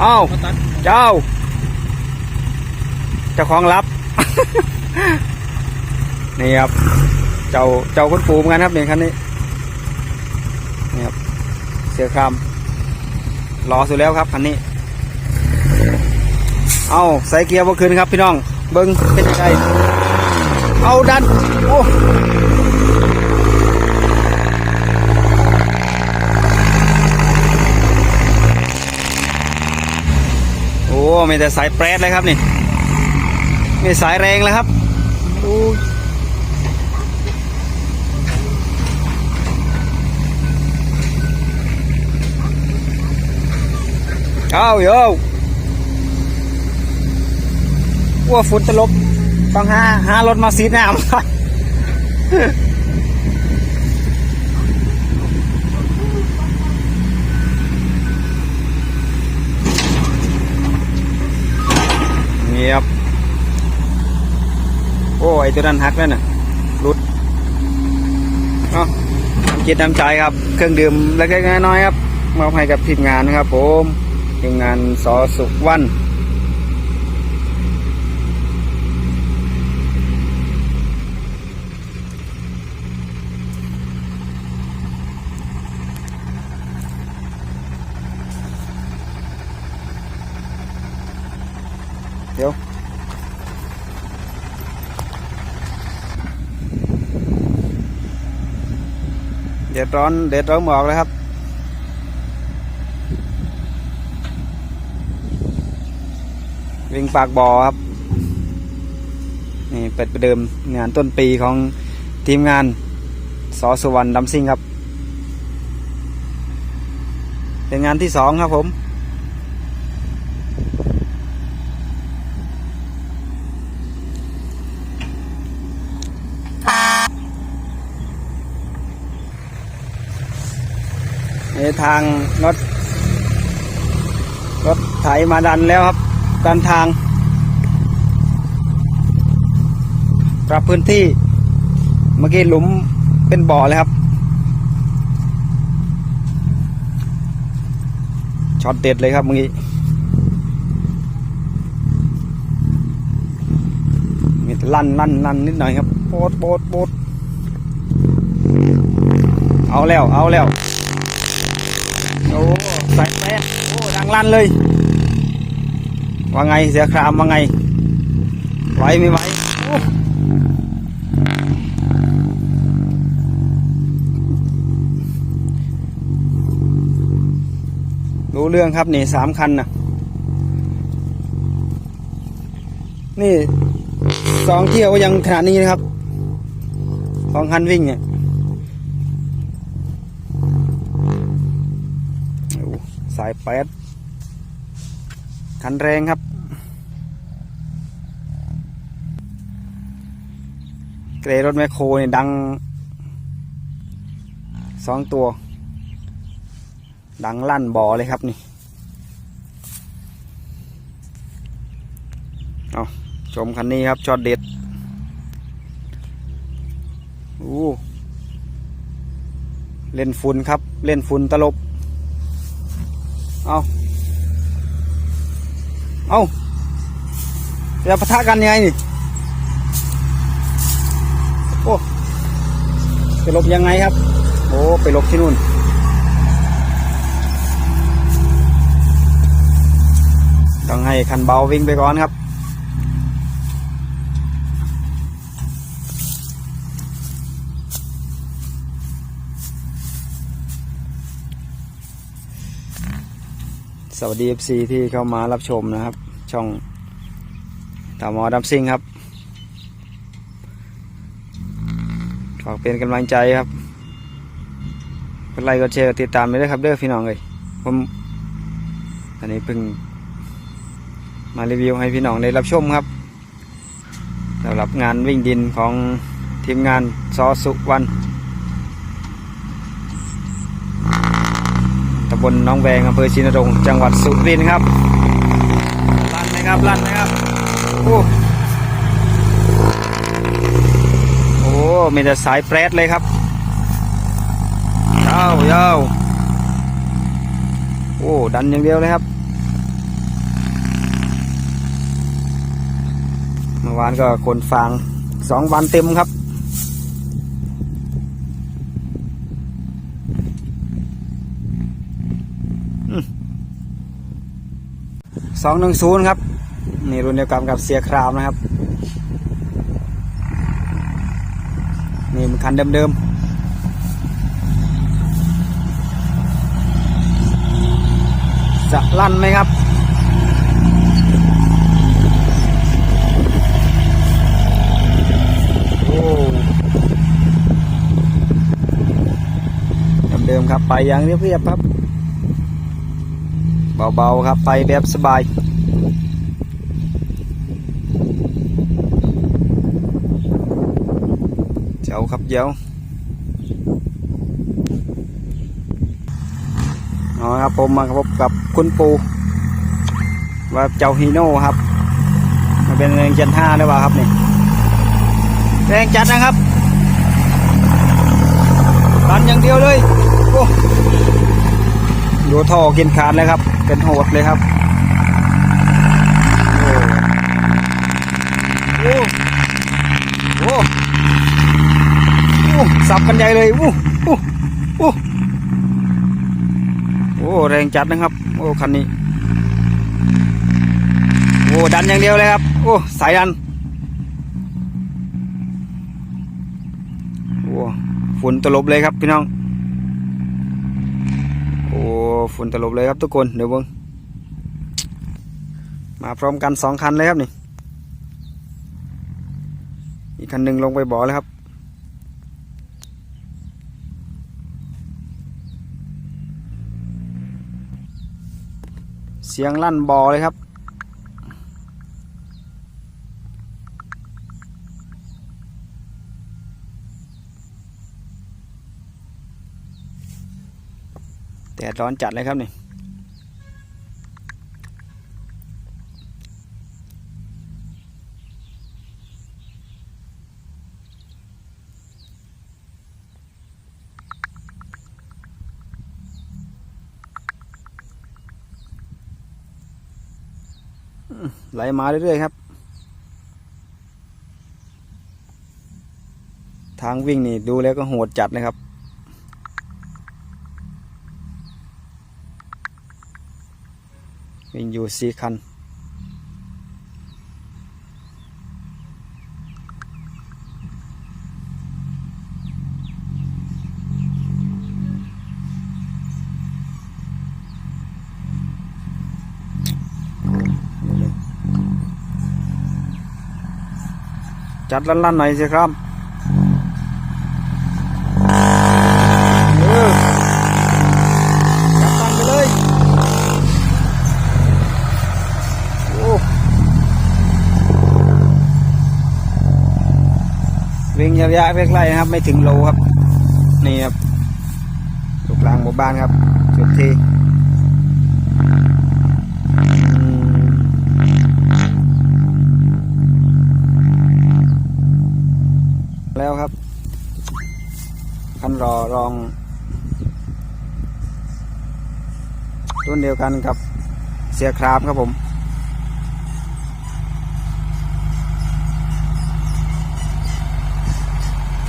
เอ้าเจ้า เจ้าของรับ นี่ครับ เจ้าเจ้าคุณปูเหมือนกันครับเนี่คันนี้นี่ครับเสือครามรอสุดแล้วครับคันนี้ เอาใส่เกียร์บ่คืนครับพี่น้อง เบิ้งเป็นยังไงเอาดันโอ้ มีแต่สายแปรดเลยครับนี่ มีสายแรงเลยครับเอาโยว่าฝุ่นตลบต้องหาหารถมาซีดน้ำ เงียบ โอ้ไอตัวนั้นหักแล้วน่ะรุดเนาะทำจิตทำใจครับ เครื่องดื่มเล็กๆน้อยๆครับมอบให้กับทีมงานนะครับ ผมทีมงานสอสุขวัน เด็ดร้อนเด็ดร้อนหมอกเลยครับวิ่งปากบ่อครับ นี่เปิดประเดิมงานต้นปีของทีมงานสอสุวรรณดัมซิงครับ เป็นงานที่สองครับผม นี่ทางรถรถไถมาดันแล้วครับดันทาง ปรับพื้นที่ เมื่อกี้หลุมเป็นบ่อเลยครับช็อตเด็ดเลยครับเมื่อกี้มีลั่นลั่นลั่นนิดหน่อยครับโปดโปดโปดเอาแล้ว เอาแล้ว อ้ใส่แป๊โอ้ดังลั่นเลย ว่าไงเสียครามว่าไง ไหวไม่ไหวรู้เรื่องครับนี่สามคันนะนี่สองเที่ยวยังขนาดนี้นะครับสองคันวิ่งเนี่ย โอ้สายแปดคันแรงครับ เกรรถแมคโครเนี่ยดังสองตัว ดังลั่นบ่อเลยครับนี่เอาชมคันนี้ครับช็อตเด็ดอู้เล่นฝุ่นครับ เล่นฝุ่นตลบ เอาเอาจะปะทะกันยังไงนี่ โอ้ ไปหลบยังไงครับ โอ้ ไปหลบที่นู่น ต้องให้คันเบาวิ่งไปก่อนครับ สวัสดี FC ที่เข้ามารับชมนะครับ ช่องตามอดัมซิงครับฝากเป็นกำลังใจครับกดไลค์กดแชร์ติดตามไปด้วยครับเด้อพี่น้องเลยผมอันนี้เพิ่งมารีวิวให้พี่น้องได้รับชมครับสำหรับงานวิ่งดินของทีมงานซอสุวรรณ บลน้องแวงอำเภอชินรงจังหวัดสุรินทร์ครับลั่นนะครับลั่นนะครับโอ้โอ้มีแต่สายแปรดเลยครับยาวยาวโอ้ดันอย่างเดียวเลยครับเมื่อวานก็คนฟังสองวันเต็มครับ สองหนึ่งศูนย์ครับ นี่รุ่นเดียวกันกับเสียครามนะครับ นี่มันคันเดิมๆจะลั่นไหมครับ โอ้เดิมๆครับ ไปอย่างเรียบๆครับ เบาๆครับไปแบบสบายเจ้าครับเจ้าเอาะครับผมมาพบกับคุณปูว่าเจ้าฮีโน่ครับมันเป็นแรงจันห้าหรือเปล่าครับนี่แรงจัดนะครับดันอย่างเดียวเลยโอ้ ดูท่อกินขาดเลยครับ เป็นโหดเลยครับโอ้โอ้โอ้โอ้สับกันใหญ่เลยโอ้โอ้โอ้โอ้แรงจัดนะครับ โอ้คันนี้โอ้ดันอย่างเดียวเลยครับ โอ้สายดันโอ้ฝุ่นตลบเลยครับพี่น้อง ฝุ่นตลบเลยครับทุกคนเดี๋ยวเบิ้งมาพร้อมกันสองคันเลยครับนี่ อีกคันหนึ่งลงไปบ่อแล้วครับ เสียงลั่นบ่อเลยครับ แดดร้อนจัดเลยครับนี่ไหลมาเรื่อยๆครับ ทางวิ่งนี่ดูแล้วก็โหดจัดเลยครับ วิ่ง อยู่สี่คัน จัดลั่นๆหน่อยสิครับเออจัดลั่นไปเลย โอ้วิ่ง ระยะใกล้ๆนะครับ ไม่ถึงโลครับ นี่ครับลูกกลางหมู่บ้านครับสุดที่แล้วครับคันรอรองรุ่นเดียวกันกับเสียคราฟครับผม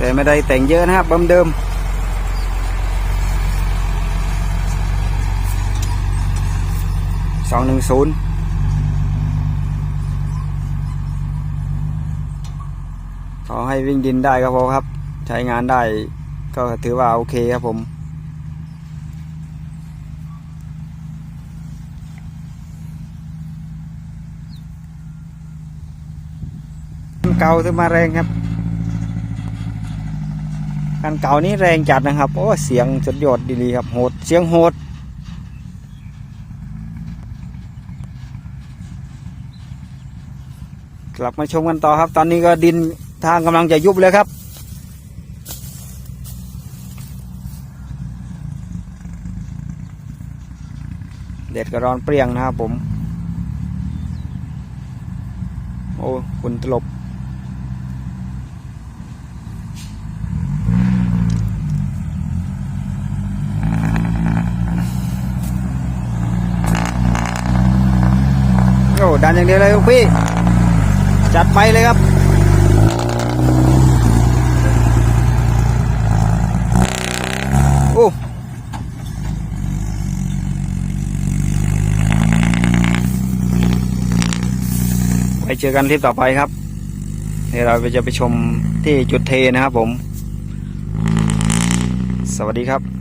แต่ไม่ได้แต่งเยอะนะครับบิ่มเดิมสองหนึ่งศูนย์ขอให้วิ่งดินได้ก็พอครับ ใช้งานได้ก็ถือว่าโอเคครับผมเก่าถึงมาแรงครับ คันเก่านี้แรงจัดนะครับ โอ้ เสียงสุดยอดดีๆครับ โหด เสียงโหด กลับมาชมกันต่อครับ ตอนนี้ก็ดินทางกำลังจะยุบเลยครับเด็ดกระร้อนเปรี้ยงนะครับผม โอ้ฝุ่นตลบ ดันอย่างเดียวเลยลูกพี่ จัดไปเลยครับโอ้ไว้เจอกันทริปต่อไปครับเดี๋ยวเราจะไปชมที่จุดเทนะครับผม สวัสดีครับ